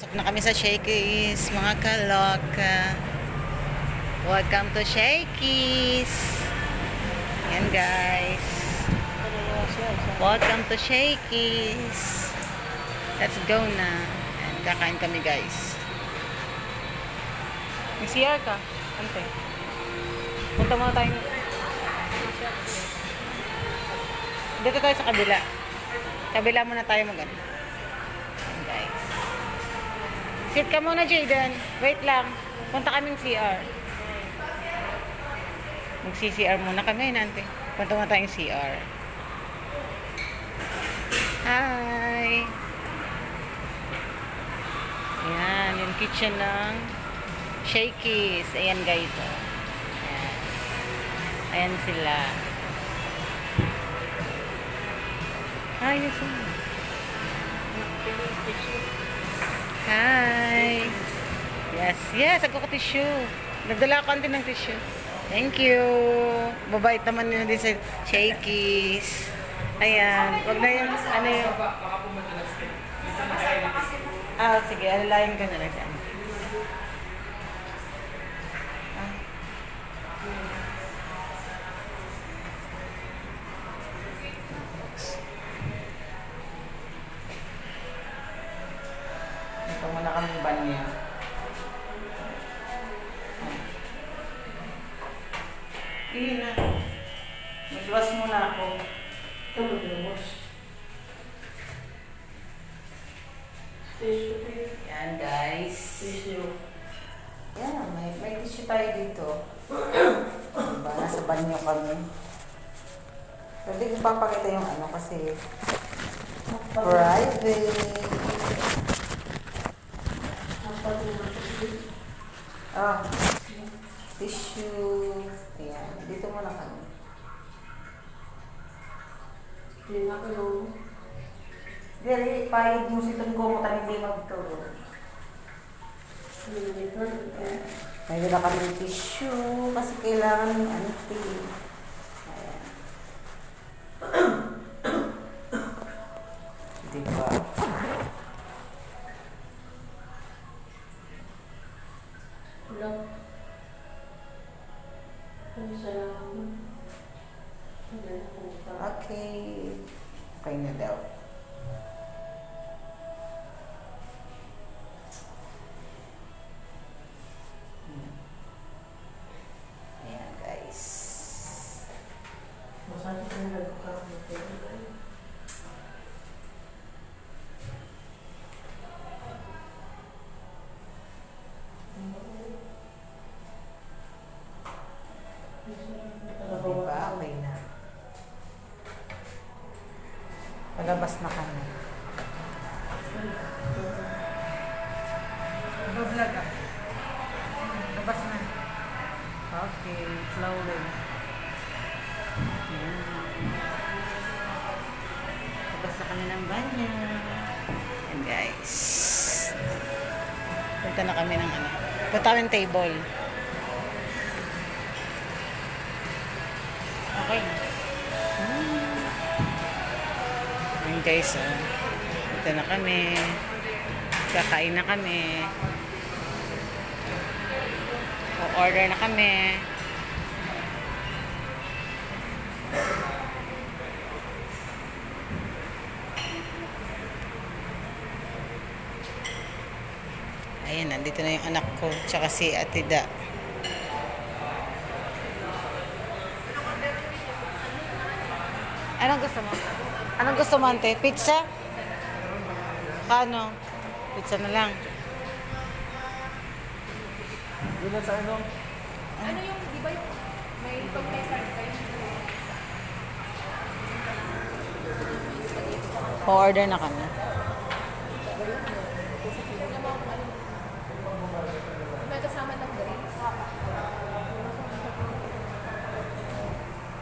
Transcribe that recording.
Pasok na kami sa Shakey's, mga kaloka. Welcome to Shakey's. Yan guys. Welcome to Shakey's. Let's go na. And kakain kami guys. May CR ka? Ante. Punta muna tayo. Dito tayo sa kabila. Kabila muna tayo mag Sit ka muna, Jaden. Wait lang. Punta kaming CR. Mag-CCR muna kami, nante. Punta muna tayong CR. Hi! Ayan, yung kitchen ng Shakey's. Ayan, guys. Oh. Ayan. Ayan sila. Ayos oh. Hi! Yes, yes, ako ka tissue. Nagdala ako din ng tissue. Thank you. Babait naman nyo din sa Shakey's. Ayan. Wag na yung, ano yung... Ah, sige. Alalayan ko na lang siya. Muna kami banyo. Iyon na. Magluwas muna ako. Ito. Tissue, tissue. Yan guys. Tissue. Yan, may, may tissue tayo dito. diba? Nasa banyo kami. Pwede ko papakita yung ano kasi private. Ah, tissue. Ayan, dito muna kami. Hindi na kayo. Dili, pahid mo si Tungko mo magturo. Hindi kayo. May dala kami ng tissue kasi kailangan ng anti. Ayan. diba? Okay. Okay na daw. Hmm. Ayan guys. Masakit na nagkakaroon. Diba? Okay na. Palabas na kami. Nag-vlog ah. Labas na. Okay, slowly. Labas na kami ng banyo. Yan guys. Punta na kami ng ano. Punta kami table. Okay. Yan guys, oh. Ito na kami. Kakain na kami. O-order na kami. Ayan, nandito na yung anak ko, tsaka si Atida. Anong gusto mo? Anong gusto mo, ante? Pizza? Kano? Pizza na lang. Yun lang sa ano? Ano yung, di ba yung may pag may card kayo? O-order na kami.